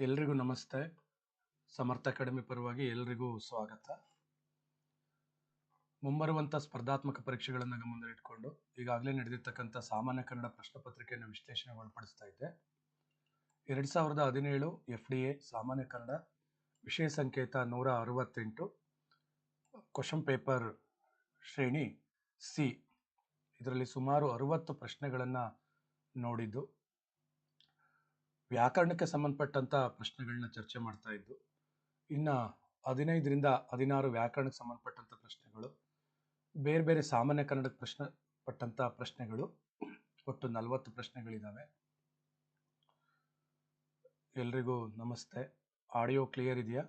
ಎಲ್ರಿಗೂ ನಮಸ್ತೆ. ಸಮರ್ಥ ಅಕಾಡೆಮಿ ಪರವಾಗಿ ಎಲ್ರಿಗೂ ಸ್ವಾಗತ. ಮುಂಬರುವಂಥ ಸ್ಪರ್ಧಾತ್ಮಕ ಪರೀಕ್ಷೆಗಳನ್ನು ಗಮನದಲ್ಲಿ ಇಟ್ಕೊಂಡು ಈಗಾಗಲೇ ನಡೆದಿರ್ತಕ್ಕಂಥ ಸಾಮಾನ್ಯ ಕನ್ನಡ ಪ್ರಶ್ನೆ ಪತ್ರಿಕೆಯನ್ನು ವಿಶ್ಲೇಷಣೆ ಒಳಪಡಿಸ್ತಾ ಇದ್ದೆ. ಎರಡು ಸಾವಿರದ ಹದಿನೇಳು ಎಫ್ ಡಿ ಎ ಸಾಮಾನ್ಯ ಕನ್ನಡ ವಿಷಯ ಸಂಕೇತ ನೂರ ಅರವತ್ತೆಂಟು, ಕ್ವಶನ್ ಪೇಪರ್ ಶ್ರೇಣಿ ಸಿ. ಇದರಲ್ಲಿ ಸುಮಾರು ಅರುವತ್ತು ಪ್ರಶ್ನೆಗಳನ್ನು ನೋಡಿದ್ದು. ವ್ಯಾಕರಣಕ್ಕೆ ಸಂಬಂಧಪಟ್ಟಂತ ಪ್ರಶ್ನೆಗಳನ್ನ ಚರ್ಚೆ ಮಾಡ್ತಾ ಇದ್ದು, ಇನ್ನ ಹದಿನೈದರಿಂದ ಹದಿನಾರು ವ್ಯಾಕರಣಕ್ಕೆ ಸಂಬಂಧಪಟ್ಟಂತ ಪ್ರಶ್ನೆಗಳು, ಬೇರೆ ಬೇರೆ ಸಾಮಾನ್ಯ ಕನ್ನಡಕ್ಕೆ ಪ್ರಶ್ನೆ ಪಟ್ಟಂಥ ಪ್ರಶ್ನೆಗಳು, ಒಟ್ಟು ನಲವತ್ತು ಪ್ರಶ್ನೆಗಳಿದ್ದಾವೆ ಎಲ್ರಿಗೂ ನಮಸ್ತೆ. ಆಡಿಯೋ ಕ್ಲಿಯರ್ ಇದೆಯಾ?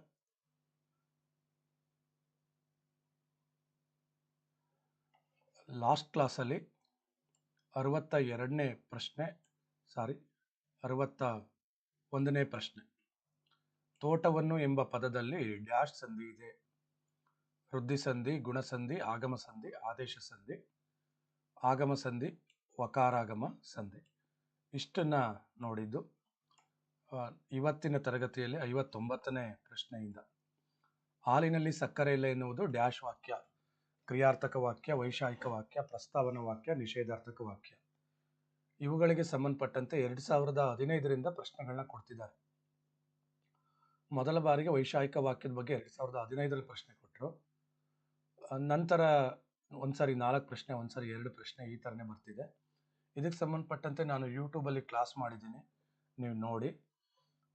ಲಾಸ್ಟ್ ಕ್ಲಾಸಲ್ಲಿ ಅರವತ್ತ ಎರಡನೇ ಪ್ರಶ್ನೆ, ಸಾರಿ ಅರವತ್ತ ಒಂದನೇ ಪ್ರಶ್ನೆ. ತೋಟವನ್ನು ಎಂಬ ಪದದಲ್ಲಿ ಡ್ಯಾಶ್ ಸಂಧಿ ಇದೆ. ವೃದ್ಧಿ ಸಂಧಿ ಗುಣಸಂಧಿ ಆಗಮ ಸಂಧಿ, ಆದೇಶ ಸಂಧಿ, ಆಗಮ ಸಂಧಿ, ವಕಾರಾಗಮ ಸಂಧಿ. ಇಷ್ಟನ್ನ ನೋಡಿದ್ದು ಇವತ್ತಿನ ತರಗತಿಯಲ್ಲಿ ಐವತ್ತೊಂಬತ್ತನೇ ಪ್ರಶ್ನೆಯಿಂದ. ಹಾಲಿನಲ್ಲಿ ಸಕ್ಕರೆ ಇಲ್ಲ ಎನ್ನುವುದು ಡ್ಯಾಶ್ ವಾಕ್ಯ, ಕ್ರಿಯಾರ್ಥಕ ವಾಕ್ಯ ವೈಶಾಯಿಕ ವಾಕ್ಯ, ಪ್ರಸ್ತಾವನಾ ವಾಕ್ಯ, ನಿಷೇಧಾರ್ಥಕ ವಾಕ್ಯ. ಇವುಗಳಿಗೆ ಸಂಬಂಧಪಟ್ಟಂತೆ ಎರಡು ಸಾವಿರದ ಹದಿನೈದರಿಂದ ಪ್ರಶ್ನೆಗಳನ್ನ ಕೊಡ್ತಿದ್ದಾರೆ. ಮೊದಲ ಬಾರಿಗೆ ವೈಶಾಯಿಕ ವಾಕ್ಯದ ಬಗ್ಗೆ ಎರಡು ಸಾವಿರದ ಹದಿನೈದರಲ್ಲಿ ಪ್ರಶ್ನೆ ಕೊಟ್ಟರು ನಂತರ ಒಂದ್ಸರಿ ನಾಲ್ಕು ಪ್ರಶ್ನೆ, ಒಂದ್ಸರಿ ಎರಡು ಪ್ರಶ್ನೆ ಈ ಥರನೇ ಬರ್ತಿದೆ. ಇದಕ್ಕೆ ಸಂಬಂಧಪಟ್ಟಂತೆ ನಾನು ಯೂಟ್ಯೂಬಲ್ಲಿ ಕ್ಲಾಸ್ ಮಾಡಿದ್ದೀನಿ. ನೀವು ನೋಡಿ.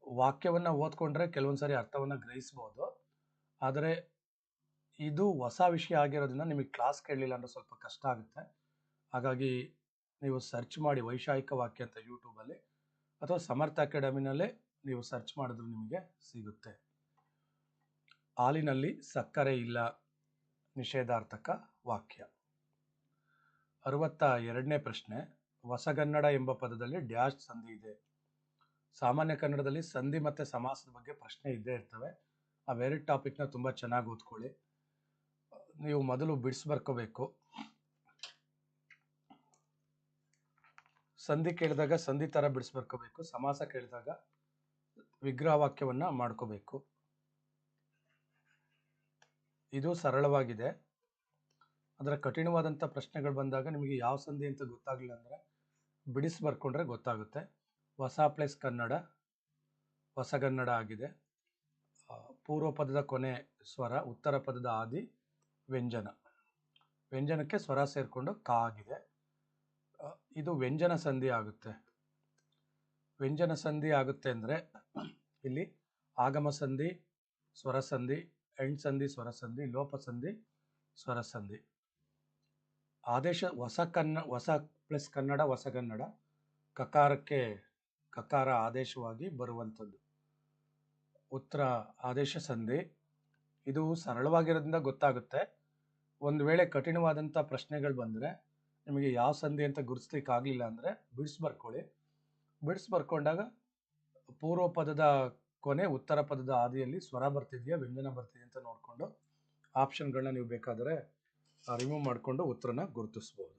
ವಾಕ್ಯವನ್ನು ಓದ್ಕೊಂಡ್ರೆ ಕೆಲವೊಂದ್ಸರಿ ಅರ್ಥವನ್ನು ಗ್ರಹಿಸ್ಬೋದು. ಆದರೆ ಇದು ಹೊಸ ವಿಷಯ ಆಗಿರೋದ್ರಿಂದ ನಿಮಗೆ ಕ್ಲಾಸ್ ಕೇಳಲಿಲ್ಲ ಅಂದ್ರೆ ಸ್ವಲ್ಪ ಕಷ್ಟ ಆಗುತ್ತೆ. ಹಾಗಾಗಿ ನೀವು ಸರ್ಚ್ ಮಾಡಿ ವೈಶಾಯಿಕ ವಾಕ್ಯ ಅಂತ ಯೂಟ್ಯೂಬಲ್ಲಿ ಅಥವಾ ಸಮರ್ಥ ಅಕಾಡೆಮಿನಲ್ಲೇ ನೀವು ಸರ್ಚ್ ಮಾಡಿದ್ರು ನಿಮಗೆ ಸಿಗುತ್ತೆ. ಹಾಲಿನಲ್ಲಿ ಸಕ್ಕರೆ ಇಲ್ಲ, ನಿಷೇಧಾರ್ಥಕ ವಾಕ್ಯ. ಅರವತ್ತ ಎರಡನೇ ಪ್ರಶ್ನೆ, ಹೊಸಗನ್ನಡ ಎಂಬ ಪದದಲ್ಲಿ ಡ್ಯಾಶ್ ಸಂಧಿ ಇದೆ. ಸಾಮಾನ್ಯ ಕನ್ನಡದಲ್ಲಿ ಸಂಧಿ ಮತ್ತೆ ಸಮಾಸದ ಬಗ್ಗೆ ಪ್ರಶ್ನೆ ಇದ್ದೇ ಇರ್ತವೆ. ಆ ಅವೆರಡು ಟಾಪಿಕ್ನ ತುಂಬ ಚೆನ್ನಾಗಿ ಓದ್ಕೊಳ್ಳಿ. ನೀವು ಮೊದಲು ಬಿಡಿಸಿ ಬರ್ಕೋಬೇಕು. ಸಂಧಿ ಕೇಳಿದಾಗ ಸಂಧಿ ತರ ಬಿಡಿಸಿ ಬರ್ಕೋಬೇಕು ಸಮಾಸ ಕೇಳಿದಾಗ ವಿಗ್ರಹ ವಾಕ್ಯವನ್ನ ಮಾಡ್ಕೋಬೇಕು. ಇದು ಸರಳವಾಗಿದೆ. ಅದರ ಕಠಿಣವಾದಂಥ ಪ್ರಶ್ನೆಗಳು ಬಂದಾಗ ನಿಮಗೆ ಯಾವ ಸಂಧಿ ಅಂತ ಗೊತ್ತಾಗಲಿಲ್ಲ ಅಂದರೆ ಬಿಡಿಸಿ ಬರ್ಕೊಂಡ್ರೆ ಗೊತ್ತಾಗುತ್ತೆ. ಹೊಸ ಪ್ಲೇಸ್ ಕನ್ನಡ ಹೊಸಗನ್ನಡ ಆಗಿದೆ. ಪೂರ್ವ ಪದದ ಕೊನೆ ಸ್ವರ, ಉತ್ತರ ಪದದ ಆದಿ ವ್ಯಂಜನ. ವ್ಯಂಜನಕ್ಕೆ ಸ್ವರ ಸೇರಿಕೊಂಡು ಕಾ ಆಗಿದೆ. ಇದು ವ್ಯಂಜನ ಸಂಧಿ ಆಗುತ್ತೆ. ವ್ಯಂಜನ ಸಂಧಿ ಆಗುತ್ತೆ ಅಂದರೆ ಇಲ್ಲಿ ಆಗಮ ಸಂಧಿ, ಸ್ವರ ಸಂಧಿ, ಎಂಡ್ ಸಂಧಿ, ಸ್ವರ ಸಂಧಿ, ಲೋಪ ಸಂಧಿ, ಸ್ವರ ಸಂಧಿ. ಆದೇಶ ಹೊಸ ಕನ್ನ, ಹೊಸ ಪ್ಲಸ್ ಕನ್ನಡ ಹೊಸಗನ್ನಡ ಕಕಾರಕ್ಕೆ ಕಕಾರ ಆದೇಶವಾಗಿ ಬರುವಂಥದ್ದು. ಉತ್ತರ ಆದೇಶ ಸಂಧಿ, ಇದು ಸರಳವಾಗಿರೋದ್ರಿಂದ ಗೊತ್ತಾಗುತ್ತೆ. ಒಂದು ವೇಳೆ ಕಠಿಣವಾದಂಥ ಪ್ರಶ್ನೆಗಳು ಬಂದರೆ ನಿಮಗೆ ಯಾವ ಸಂಧಿ ಅಂತ ಗುರುತಿಸ್ಲಿಕ್ಕೆ ಆಗಲಿಲ್ಲ ಅಂದರೆ ಬಿಡ್ಸ್ ಬರ್ಕೊಳ್ಳಿ. ಬಿಡ್ಸ್ ಬರ್ಕೊಂಡಾಗ ಪೂರ್ವ ಪದದ ಕೊನೆ ಉತ್ತರ ಪದದ ಆದಿಯಲ್ಲಿ ಸ್ವರ ಬರ್ತಿದೆಯಾ, ವ್ಯಂಜನ ಬರ್ತಿದೆಯಾ ಅಂತ ನೋಡಿಕೊಂಡು ಆಪ್ಷನ್ಗಳನ್ನ ನೀವು ಬೇಕಾದರೆ ರಿಮೂವ್ ಮಾಡಿಕೊಂಡು ಉತ್ತರನ ಗುರುತಿಸ್ಬೋದು.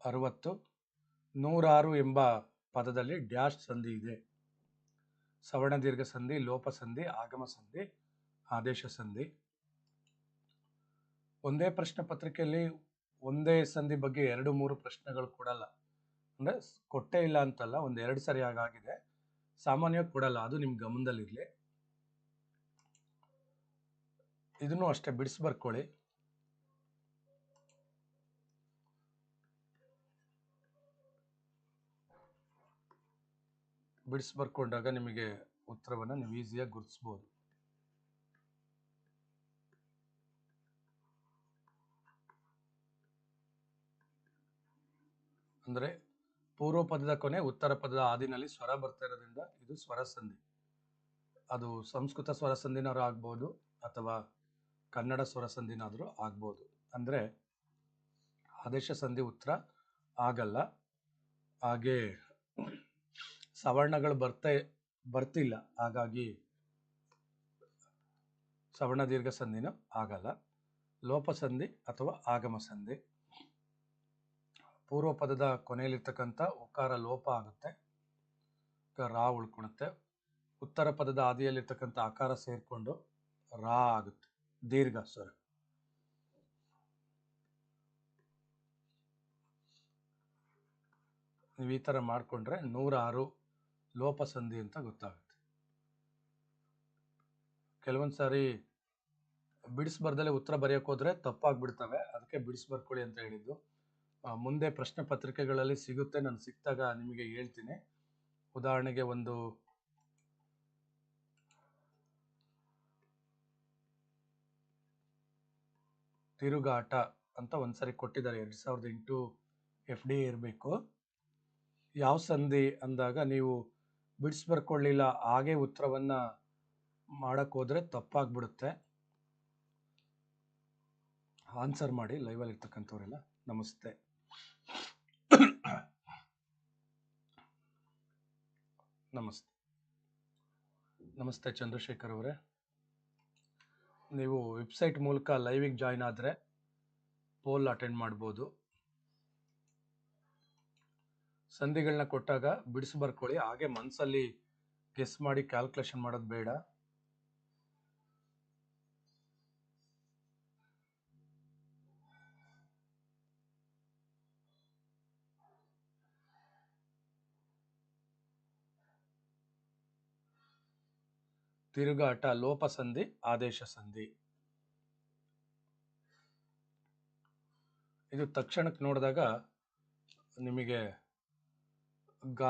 ಅರವತ್ತು. ನೂರಾರು ಎಂಬ ಪದದಲ್ಲಿ ಡ್ಯಾಶ್ ಸಂಧಿ ಇದೆ. ಸವರ್ಣ ದೀರ್ಘ ಸಂಧಿ, ಲೋಪ ಸಂಧಿ, ಆಗಮ ಸಂಧಿ, ಆದೇಶ ಸಂಧಿ. ಒಂದೇ ಪ್ರಶ್ನೆ ಪತ್ರಿಕೆಯಲ್ಲಿ ಒಂದೇ ಸಂಧಿ ಬಗ್ಗೆ ಎರಡು ಮೂರು ಪ್ರಶ್ನೆಗಳು ಕೊಡಲ್ಲ. ಅಂದ್ರೆ ಕೊಟ್ಟೇ ಇಲ್ಲ ಅಂತಲ್ಲ, ಒಂದ್ ಎರಡು ಸರಿ ಆಗಿದೆ ಸಾಮಾನ್ಯವಾಗಿ ಕೊಡಲ್ಲ, ಅದು ನಿಮ್ಮ ಗಮನದಲ್ಲಿರಲಿ. ಇದನ್ನು ಅಷ್ಟೇ ಬಿಡಿಸಿ ಬರ್ಕೊಳ್ಳಿ. ಬಿಡಿಸಿ ಬರ್ಕೊಂಡಾಗ ನಿಮಗೆ ಉತ್ತರವನ್ನು ನೀವು ಈಸಿಯಾಗಿ ಗುರುತಿಸ್ಬೋದು. ಅಂದರೆ ಪೂರ್ವ ಪದದ ಕೊನೆ ಉತ್ತರ ಪದದ ಆದಿನಲ್ಲಿ ಸ್ವರ ಬರ್ತಾ ಇರೋದ್ರಿಂದ ಇದು ಸ್ವರ ಸಂಧಿ. ಅದು ಸಂಸ್ಕೃತ ಸ್ವರ ಸಂಧಿನಾದ್ರೂ ಆಗ್ಬೋದು ಅಥವಾ ಕನ್ನಡ ಸ್ವರ ಸಂಧಿನಾದರೂ ಆಗ್ಬೋದು. ಅಂದರೆ ಆದೇಶ ಸಂಧಿ ಉತ್ತರ ಆಗಲ್ಲ. ಹಾಗೆ ಸವರ್ಣಗಳು ಬರ್ತಾ, ಬರ್ತಿಲ್ಲ. ಹಾಗಾಗಿ ಸವರ್ಣ ದೀರ್ಘ ಸಂಧಿನೂ ಆಗಲ್ಲ. ಲೋಪ ಸಂಧಿ ಅಥವಾ ಆಗಮ ಸಂಧಿ ಪೂರ್ವ ಪದದ ಕೊನೆಯಲ್ಲಿರ್ತಕ್ಕಂಥ ಉಕಾರ ಲೋಪ ಆಗುತ್ತೆ. ರಾ ಉಳ್ಕೊಳುತ್ತೆ. ಉತ್ತರ ಪದದ ಆದಿಯಲ್ಲಿರ್ತಕ್ಕಂಥ ಆಕಾರ ಸೇರಿಕೊಂಡು ರಾ ಆಗುತ್ತೆ. ದೀರ್ಘ ಸ್ವರ ನೀವು ಈ ಥರ ಮಾಡಿಕೊಂಡ್ರೆ ನೂರಾರು ಲೋಪ ಸಂಧಿ ಅಂತ ಗೊತ್ತಾಗುತ್ತೆ. ಕೆಲವೊಂದು ಸಾರಿ ಬಿಡಿಸ್ಬರ್ದಲ್ಲೇ ಉತ್ತರ ಬರೆಯೋಕೆ ಹೋದ್ರೆ ತಪ್ಪಾಗ್ಬಿಡ್ತವೆ. ಅದಕ್ಕೆ ಬಿಡಿಸ್ ಬರ್ಕೊಳ್ಳಿ ಅಂತ ಹೇಳಿದ್ದು. ಮುಂದೆ ಪ್ರಶ್ನೆ ಪತ್ರಿಕೆಗಳಲ್ಲಿ ಸಿಗುತ್ತೆ. ನಾನು ಸಿಕ್ಕಿದಾಗ ನಿಮಗೆ ಹೇಳ್ತೀನಿ. ಉದಾಹರಣೆಗೆ ಒಂದು ತಿರುಗಾಟ ಅಂತ ಒಂದ್ಸರಿ ಕೊಟ್ಟಿದ್ದಾರೆ. ಎರಡು ಸಾವಿರದ ಎಂಟು ಎಫ್ ಡಿ ಇರಬೇಕು. ಯಾವ ಸಂಧಿ ಅಂದಾಗ ನೀವು ಬಿಡಿಸ್ ಬರ್ಕೊಳ್ಳಿಲ್ಲ ಹಾಗೆ ಉತ್ತರವನ್ನು ಮಾಡೋಕ್ಕೋದ್ರೆ ತಪ್ಪಾಗ್ಬಿಡುತ್ತೆ. ಆನ್ಸರ್ ಮಾಡಿ ಲೈವಲ್ಲಿ ಇರ್ತಕ್ಕಂಥವ್ರೆಲ್ಲ. ನಮಸ್ತೆ. ನಮಸ್ತೆ. ನಮಸ್ತೆ ಚಂದ್ರಶೇಖರ್ ಅವರೇ. ನೀವು ವೆಬ್ಸೈಟ್ ಮೂಲಕ ಲೈವಿಗೆ ಜಾಯ್ನ್ ಆದರೆ ಪೋಲ್ ಅಟೆಂಡ್ ಮಾಡ್ಬೋದು. ಸಂಧಿಗಳನ್ನ ಕೊಟ್ಟಾಗ ಬಿಡಿಸಿ ಬರ್ಕೊಳ್ಳಿ. ಹಾಗೆ ಮನಸ್ಸಲ್ಲಿ ಗೆಸ್ ಮಾಡಿ ಕ್ಯಾಲ್ಕುಲೇಷನ್ ಮಾಡೋದು ಬೇಡ. ತಿರುಗಾಟ, ಲೋಪ ಸಂಧಿ, ಆದೇಶ ಸಂಧಿ. ಇದು ತಕ್ಷಣಕ್ಕೆ ನೋಡಿದಾಗ ನಿಮಗೆ ಗ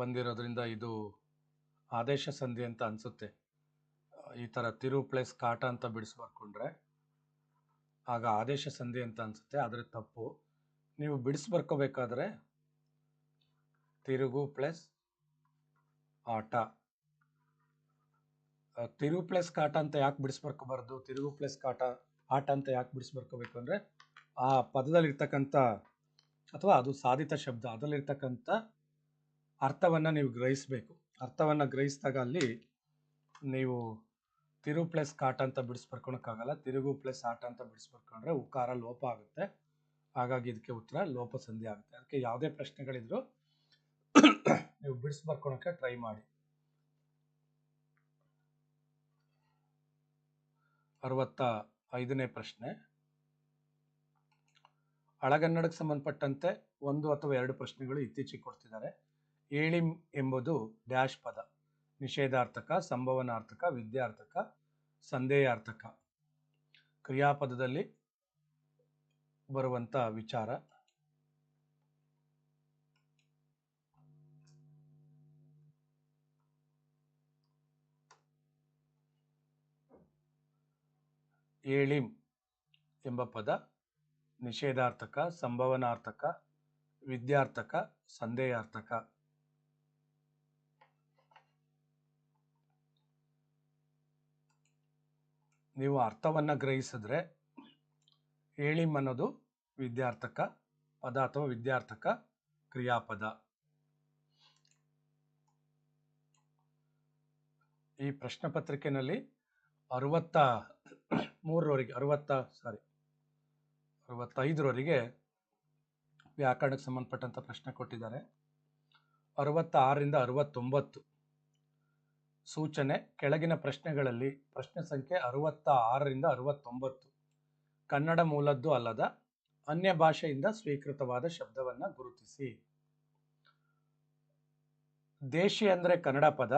ಬಂದಿರೋದ್ರಿಂದ ಇದು ಆದೇಶ ಸಂಧಿ ಅಂತ ಅನ್ಸುತ್ತೆ. ಈ ಥರ ತಿರು ಪ್ಲಸ್ ಕಾಟ ಅಂತ ಬಿಡಿಸಿ ಬರ್ಕೊಂಡ್ರೆ ಆಗ ಆದೇಶ ಸಂಧಿ ಅಂತ ಅನ್ಸುತ್ತೆ. ಆದರೆ ತಪ್ಪು. ನೀವು ಬಿಡಿಸಿ ಬರ್ಕೋಬೇಕಾದ್ರೆ ತಿರುಗು ಪ್ಲಸ್ ಆಟ. ತಿರು ಪ್ಲಸ್ ಕಾಟ ಅಂತ ಯಾಕೆ ಬಿಡಿಸ್ಬರ್ಕೋಬಾರ್ದು ತಿರುಗು ಪ್ಲಸ್ ಕಾಟ, ಆಟ ಅಂತ ಯಾಕೆ ಬಿಡಿಸ್ಬರ್ಕೋಬೇಕು ಅಂದರೆ ಆ ಪದದಲ್ಲಿರ್ತಕ್ಕಂಥ ಅಥವಾ ಅದು ಸಾಧಿತ ಶಬ್ದ, ಅದರಲ್ಲಿರ್ತಕ್ಕಂಥ ಅರ್ಥವನ್ನು ನೀವು ಗ್ರಹಿಸಬೇಕು. ಅರ್ಥವನ್ನು ಗ್ರಹಿಸಿದಾಗ ಅಲ್ಲಿ ನೀವು ತಿರು ಪ್ಲಸ್ ಕಾಟ ಅಂತ ಬಿಡಿಸ್ಬರ್ಕೊಳಕ್ಕಾಗಲ್ಲ ತಿರುಗು ಪ್ಲಸ್ ಆಟ ಅಂತ ಬಿಡಿಸ್ಬರ್ಕೊಂಡ್ರೆ ಉಕಾರ ಲೋಪ ಆಗುತ್ತೆ. ಹಾಗಾಗಿ ಇದಕ್ಕೆ ಉತ್ತರ ಲೋಪ ಸಂಧಿ ಆಗುತ್ತೆ. ಅದಕ್ಕೆ ಯಾವುದೇ ಪ್ರಶ್ನೆಗಳಿದ್ರು ನೀವು ಬಿಡಿಸ್ಬರ್ಕೊಳಕ್ಕೆ ಟ್ರೈ ಮಾಡಿ. ಅರವತ್ತ ಐದನೇ ಪ್ರಶ್ನೆ. ಹಳಗನ್ನಡಕ್ಕೆ ಸಂಬಂಧಪಟ್ಟಂತೆ ಒಂದು ಅಥವಾ ಎರಡು ಪ್ರಶ್ನೆಗಳು ಇತ್ತೀಚೆಗೆ ಕೊಡ್ತಿದ್ದಾರೆ. ಏಳಿ ಎಂಬುದು ಡ್ಯಾಶ್ ಪದ. ನಿಷೇಧಾರ್ಥಕ, ಸಂಭವನಾರ್ಥಕ, ವಿದ್ಯಾರ್ಥಕ, ಸಂದೇಯಾರ್ಥಕ. ಕ್ರಿಯಾಪದದಲ್ಲಿ ಬರುವಂಥ ವಿಚಾರ. ಏಳಿಂ ಎಂಬ ಪದ ನಿಷೇಧಾರ್ಥಕ, ಸಂಭವನಾರ್ಥಕ, ವಿದ್ಯಾರ್ಥಕ, ಸಂದೇಯಾರ್ಥಕ. ನೀವು ಅರ್ಥವನ್ನ ಗ್ರಹಿಸಿದ್ರೆ ಏಳಿಮ್ ಅನ್ನೋದು ವಿದ್ಯಾರ್ಥಕ ಪದ ಅಥವಾ ವಿದ್ಯಾರ್ಥಕ ಕ್ರಿಯಾಪದ. ಈ ಪ್ರಶ್ನೆ ಪತ್ರಿಕೆನಲ್ಲಿ ಅರವತ್ತ ಮೂರರವರೆಗೆ, ಅರವತ್ತ ಸಾರಿ ಅರವತ್ತೈದರವರೆಗೆ ವ್ಯಾಕರಣಕ್ಕೆ ಸಂಬಂಧಪಟ್ಟಂತ ಪ್ರಶ್ನೆ ಕೊಟ್ಟಿದ್ದಾರೆ. ಅರವತ್ತ ಆರರಿಂದ ಅರವತ್ತೊಂಬತ್ತು. ಸೂಚನೆ ಕೆಳಗಿನ ಪ್ರಶ್ನೆಗಳಲ್ಲಿ ಪ್ರಶ್ನೆ ಸಂಖ್ಯೆ ಅರವತ್ತ ಆರರಿಂದ ಅರವತ್ತೊಂಬತ್ತು. ಕನ್ನಡ ಮೂಲದ್ದು ಅಲ್ಲದ ಅನ್ಯ ಭಾಷೆಯಿಂದ ಸ್ವೀಕೃತವಾದ ಶಬ್ದವನ್ನು ಗುರುತಿಸಿ. ದೇಶಿ ಅಂದ್ರೆ ಕನ್ನಡ ಪದ,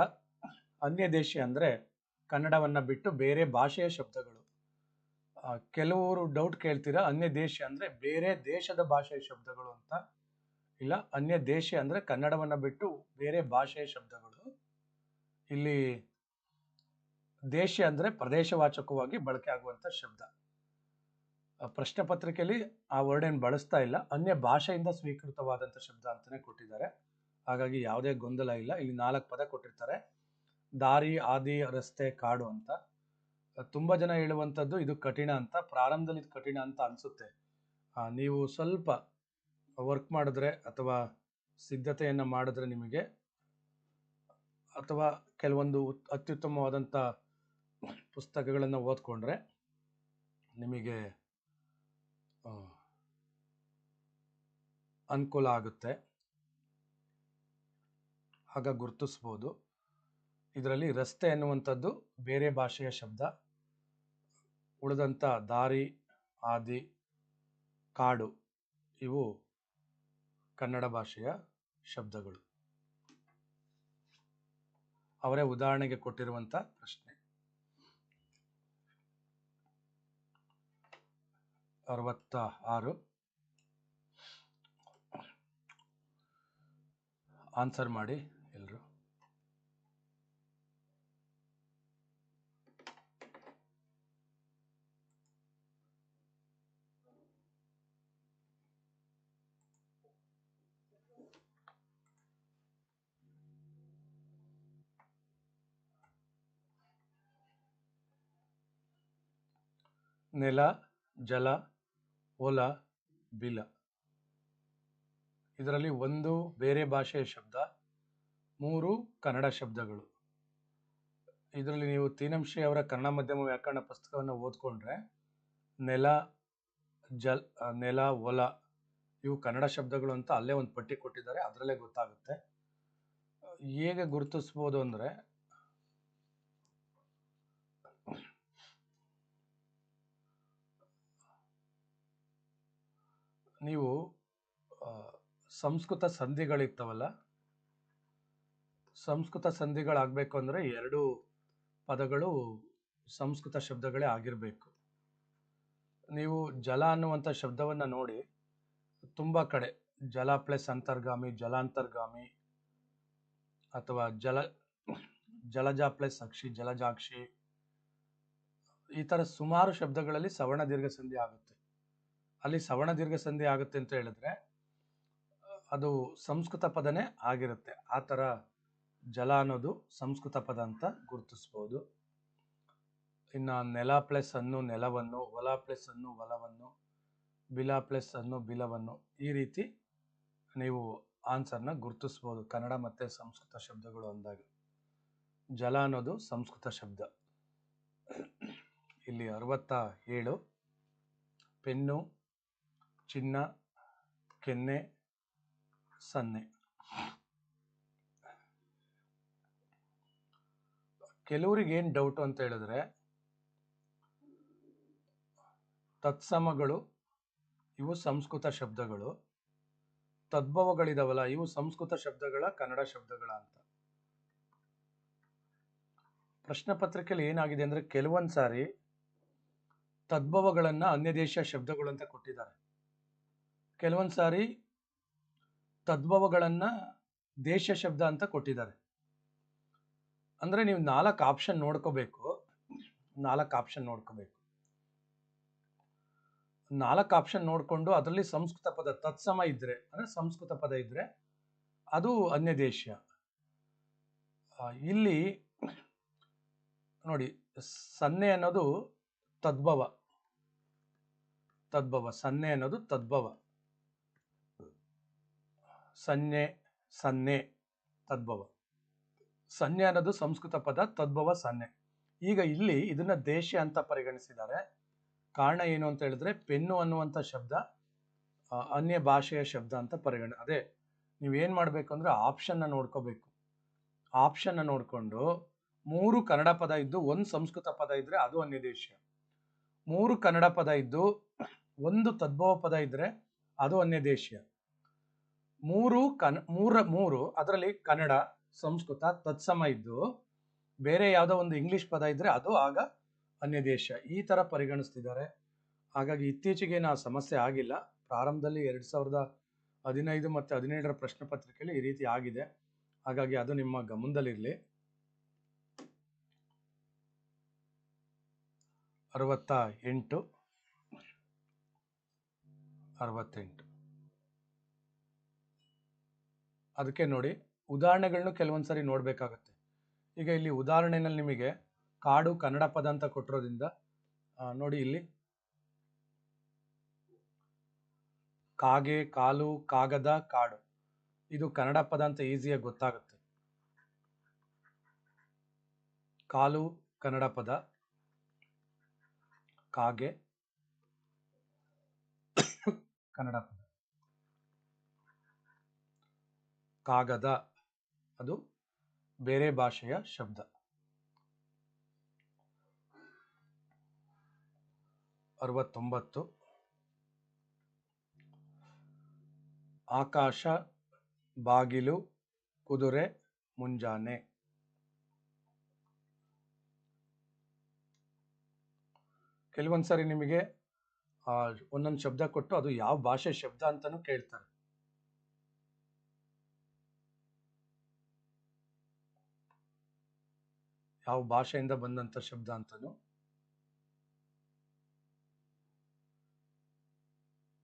ಅನ್ಯ ದೇಶಿ ಅಂದ್ರೆ ಕನ್ನಡವನ್ನ ಬಿಟ್ಟು ಬೇರೆ ಭಾಷೆಯ ಶಬ್ದಗಳು. ಕೆಲವರು ಡೌಟ್ ಕೇಳ್ತೀರಾ, ಅನ್ಯ ದೇಶ ಅಂದ್ರೆ ಬೇರೆ ದೇಶದ ಭಾಷೆಯ ಶಬ್ದಗಳು ಅಂತ? ಇಲ್ಲ, ಅನ್ಯ ದೇಶ ಅಂದ್ರೆ ಕನ್ನಡವನ್ನ ಬಿಟ್ಟು ಬೇರೆ ಭಾಷೆಯ ಶಬ್ದಗಳು. ಇಲ್ಲಿ ದೇಶ ಅಂದ್ರೆ ಪ್ರದೇಶವಾಚಕವಾಗಿ ಬಳಕೆ ಆಗುವಂಥ ಶಬ್ದ. ಪ್ರಶ್ನೆ ಪತ್ರಿಕೆಯಲ್ಲಿ ಆ ವರ್ಡ್ ಏನು ಬಳಸ್ತಾ ಇಲ್ಲ, ಅನ್ಯ ಭಾಷೆಯಿಂದ ಸ್ವೀಕೃತವಾದಂಥ ಶಬ್ದ ಅಂತಲೇ ಕೊಟ್ಟಿದ್ದಾರೆ. ಹಾಗಾಗಿ ಯಾವುದೇ ಗೊಂದಲ ಇಲ್ಲ. ಇಲ್ಲಿ ನಾಲ್ಕು ಪದ ಕೊಟ್ಟಿರ್ತಾರೆ. ದಾರಿ, ಆದಿ, ರಸ್ತೆ, ಕಾಡು ಅಂತ. ತುಂಬಾ ಜನ ಹೇಳುವಂಥದ್ದು ಇದು ಕಠಿಣ ಅಂತ, ಪ್ರಾರಂಭದಲ್ಲಿ ಇದು ಕಠಿಣ ಅಂತ ಅನ್ಸುತ್ತೆ. ನೀವು ಸ್ವಲ್ಪ ವರ್ಕ್ ಮಾಡಿದ್ರೆ ಅಥವಾ ಸಿದ್ಧತೆಯನ್ನು ಮಾಡಿದ್ರೆ ನಿಮಗೆ ಅಥವಾ ಕೆಲವೊಂದು ಅತ್ಯುತ್ತಮವಾದಂಥ ಪುಸ್ತಕಗಳನ್ನು ಓದ್ಕೊಂಡ್ರೆ ನಿಮಗೆ ಅನುಕೂಲ ಆಗುತ್ತೆ. ಆಗ ಗುರುತಿಸ್ಬೋದು. ಇದರಲ್ಲಿ ರಸ್ತೆ ಎನ್ನುವಂಥದ್ದು ಬೇರೆ ಭಾಷೆಯ ಶಬ್ದ, ಉಳಿದಂಥ ದಾರಿ, ಆದಿ, ಕಾಡು, ಇವು ಕನ್ನಡ ಭಾಷೆಯ ಶಬ್ದಗಳು. ಅವರೇ ಉದಾಹರಣೆಗೆ ಕೊಟ್ಟಿರುವಂಥ ಪ್ರಶ್ನೆ. ಅರವತ್ತ ಆರು ಆನ್ಸರ್ ಮಾಡಿ. ನೆಲ, ಜಲ, ಹೊಲ, ಬಿಲ. ಇದರಲ್ಲಿ ಒಂದು ಬೇರೆ ಭಾಷೆಯ ಶಬ್ದ, ಮೂರು ಕನ್ನಡ ಶಬ್ದಗಳು. ಇದರಲ್ಲಿ ನೀವು ತೀನಂಶಿ ಅವರ ಕನ್ನಡ ಮಾಧ್ಯಮ ವ್ಯಾಕರಣ ಪುಸ್ತಕವನ್ನು ಓದ್ಕೊಂಡ್ರೆ, ನೆಲ, ಜಲ್ ನೆಲ, ಹೊಲ, ಇವು ಕನ್ನಡ ಶಬ್ದಗಳು ಅಂತ ಅಲ್ಲೇ ಒಂದು ಪಟ್ಟಿ ಕೊಟ್ಟಿದ್ದಾರೆ, ಅದರಲ್ಲೇ ಗೊತ್ತಾಗುತ್ತೆ. ಹೇಗೆ ಗುರುತಿಸ್ಬೋದು ಅಂದರೆ ನೀವು ಸಂಸ್ಕೃತ ಸಂಧಿಗಳಿರ್ತಾವಲ್ಲ? ಸಂಸ್ಕೃತ ಸಂಧಿಗಳಾಗಬೇಕು ಅಂದರೆ ಎರಡು ಪದಗಳು ಸಂಸ್ಕೃತ ಶಬ್ದಗಳೇ ಆಗಿರಬೇಕು. ನೀವು ಜಲ ಅನ್ನುವಂಥ ಶಬ್ದವನ್ನು ನೋಡಿ, ತುಂಬ ಕಡೆ, ಜಲ ಪ್ಲಸ್ ಅಂತರ್ಗಾಮಿ, ಜಲಾಂತರ್ಗಾಮಿ, ಅಥವಾ ಜಲ, ಜಲಜ ಪ್ಲಸ್ ಅಕ್ಷಿ, ಜಲಜಾಕ್ಷಿ, ಈ ಥರ ಸುಮಾರು ಶಬ್ದಗಳಲ್ಲಿ ಸವರ್ಣ ದೀರ್ಘ ಸಂಧಿ ಆಗುತ್ತೆ. ಅಲ್ಲಿ ಸವರ್ಣ ದೀರ್ಘ ಸಂಧಿ ಆಗುತ್ತೆ ಅಂತ ಹೇಳಿದ್ರೆ, ಅದು ಸಂಸ್ಕೃತ ಪದನೇ ಆಗಿರುತ್ತೆ. ಆ ಥರ ಜಲ ಅನ್ನೋದು ಸಂಸ್ಕೃತ ಪದ ಅಂತ ಗುರುತಿಸ್ಬೋದು. ಇನ್ನು ನೆಲ ಪ್ಲಸ್ ಅನ್ನು ನೆಲವನ್ನು, ಹೊಲ ಪ್ಲಸ್ ಅನ್ನು ಒಲವನ್ನು ಬಿಲ ಪ್ಲಸ್ ಅನ್ನು ಬಿಲವನ್ನು ಈ ರೀತಿ ನೀವು ಆನ್ಸರ್ನ ಗುರುತಿಸ್ಬೋದು. ಕನ್ನಡ ಮತ್ತು ಸಂಸ್ಕೃತ ಶಬ್ದಗಳು ಅಂದಾಗ. ಜಲ ಅನ್ನೋದು ಸಂಸ್ಕೃತ ಶಬ್ದ. ಇಲ್ಲಿ ಅರವತ್ತ ಏಳು. ಪೆನ್ನು ಚಿನ್ನ, ಕೆನ್ನೆ, ಸನ್ನೆ. ಕೆಲವರಿಗೆ ಏನು ಡೌಟು ಅಂತ ಹೇಳಿದ್ರೆ, ತತ್ಸಮಗಳು, ಇವು ಸಂಸ್ಕೃತ ಶಬ್ದಗಳು. ತದ್ಭವಗಳಿದಾವಲ್ಲ, ಇವು ಸಂಸ್ಕೃತ ಶಬ್ದಗಳ ಕನ್ನಡ ಶಬ್ದಗಳ ಅಂತ. ಪ್ರಶ್ನೆ ಪತ್ರಿಕೆಯಲ್ಲಿ ಏನಾಗಿದೆ ಅಂದ್ರೆ ಕೆಲವೊಂದು ಸಾರಿ ತದ್ಭವಗಳನ್ನ ಅನ್ಯ ದೇಶ ಶಬ್ದಗಳು ಅಂತ ಕೊಟ್ಟಿದ್ದಾರೆ. ಕೆಲವೊಂದು ಸಾರಿ ತದ್ಭವಗಳನ್ನ ದೇಶ ಶಬ್ದ ಅಂತ ಕೊಟ್ಟಿದ್ದಾರೆ. ಅಂದ್ರೆ ನೀವು ನಾಲ್ಕು ಆಪ್ಷನ್ ನೋಡ್ಕೋಬೇಕು. ನಾಲ್ಕು ಆಪ್ಷನ್ ನೋಡ್ಕೋಬೇಕು. ನಾಲ್ಕು ಆಪ್ಷನ್ ನೋಡಿಕೊಂಡು ಅದರಲ್ಲಿ ಸಂಸ್ಕೃತ ಪದ ತತ್ಸಮ ಇದ್ರೆ, ಅಂದ್ರೆ ಸಂಸ್ಕೃತ ಪದ ಇದ್ರೆ ಅದು ಅನ್ಯ ದೇಶ ಇಲ್ಲಿ ನೋಡಿ, ಸನ್ನೆ ಅನ್ನೋದು ತದ್ಭವ. ತದ್ಭವ, ಸನ್ನೆ ಅನ್ನೋದು ತದ್ಭವ. ಸನ್ನೆ ಸನ್ನೆ, ತದ್ಭವ. ಸನ್ನೆ ಅನ್ನೋದು ಸಂಸ್ಕೃತ ಪದ, ತದ್ಭವ, ಸನ್ನೆ. ಈಗ ಇಲ್ಲಿ ಇದನ್ನ ದೇಶ ಅಂತ ಪರಿಗಣಿಸಿದ್ದಾರೆ. ಕಾರಣ ಏನು ಅಂತ ಹೇಳಿದ್ರೆ ಪೆನ್ನು ಅನ್ನುವಂಥ ಶಬ್ದ ಅನ್ಯ ಭಾಷೆಯ ಶಬ್ದ ಅಂತ ಪರಿಗಣ, ಅದೇ ನೀವೇನ್ ಮಾಡ್ಬೇಕು ಅಂದ್ರೆ ಆಪ್ಷನ್ನ ನೋಡ್ಕೋಬೇಕು. ಆಪ್ಷನ್ನ ನೋಡಿಕೊಂಡು ಮೂರು ಕನ್ನಡ ಪದ ಇದ್ದು ಒಂದು ಸಂಸ್ಕೃತ ಪದ ಇದ್ರೆ ಅದು ಅನ್ಯ ದೇಶ. ಮೂರು ಕನ್ನಡ ಪದ ಇದ್ದು ಒಂದು ತದ್ಭವ ಪದ ಇದ್ರೆ ಅದು ಅನ್ಯ ದೇಶ. ಮೂರು ಕನ್, ಮೂರ, ಮೂರು, ಅದರಲ್ಲಿ ಕನ್ನಡ, ಸಂಸ್ಕೃತ, ತತ್ಸಮ ಇದ್ದು, ಬೇರೆ ಯಾವುದೋ ಒಂದು ಇಂಗ್ಲಿಷ್ ಪದ ಇದ್ರೆ ಅದು ಆಗ ಅನ್ಯ ದೇಶ. ಈ ತರ ಪರಿಗಣಿಸ್ತಿದ್ದಾರೆ. ಹಾಗಾಗಿ ಇತ್ತೀಚೆಗೆ ಆ ಸಮಸ್ಯೆ ಆಗಿಲ್ಲ. ಪ್ರಾರಂಭದಲ್ಲಿ ಎರಡು ಸಾವಿರದ ಹದಿನೈದು ಮತ್ತು ಹದಿನೇಳರ ಪ್ರಶ್ನೆ ಪತ್ರಿಕೆಯಲ್ಲಿ ಈ ರೀತಿ ಆಗಿದೆ. ಹಾಗಾಗಿ ಅದು ನಿಮ್ಮ ಗಮನದಲ್ಲಿರಲಿ. ಅರವತ್ತ ಎಂಟು. ಅರವತ್ತೆಂಟು. ಅದಕ್ಕೆ ನೋಡಿ ಉದಾಹರಣೆಗಳನ್ನು ಕೆಲವೊಂದ್ಸರಿ ನೋಡಬೇಕಾಗುತ್ತೆ. ಈಗ ಇಲ್ಲಿ ಉದಾಹರಣೆನಲ್ಲಿ ನಿಮಗೆ ಕಾಡು ಕನ್ನಡ ಪದ ಅಂತ ಕೊಟ್ಟಿರೋದ್ರಿಂದ ನೋಡಿ ಇಲ್ಲಿ. ಕಾಗೆ, ಕಾಲು, ಕಾಗದ, ಕಾಡು. ಇದು ಕನ್ನಡ ಪದ ಅಂತ ಈಸಿಯಾಗಿ ಗೊತ್ತಾಗುತ್ತೆ. ಕಾಲು ಕನ್ನಡ ಪದ. ಕಾಗೆ ಕನ್ನಡ ಪದ. ಕಾಗದ ಅದು ಬೇರೆ ಭಾಷೆಯ ಶಬ್ದ. ಅರವತ್ತೊಂಬತ್ತು. ಆಕಾಶ ಬಾಗಿಲು ಕುದುರೆ ಮುಂಜಾನೆ. ಕೆಲವೊಂದ್ಸರಿ ನಿಮಗೆ ಆ, ಒಂದೊಂದು ಶಬ್ದ ಕೊಟ್ಟು ಅದು ಯಾವ ಭಾಷೆ ಶಬ್ದ ಅಂತಲೂ ಕೇಳ್ತಾರೆ. ಯಾವ ಭಾಷೆಯಿಂದ ಬಂದಂಥ ಶಬ್ದ ಅಂತಾನೂ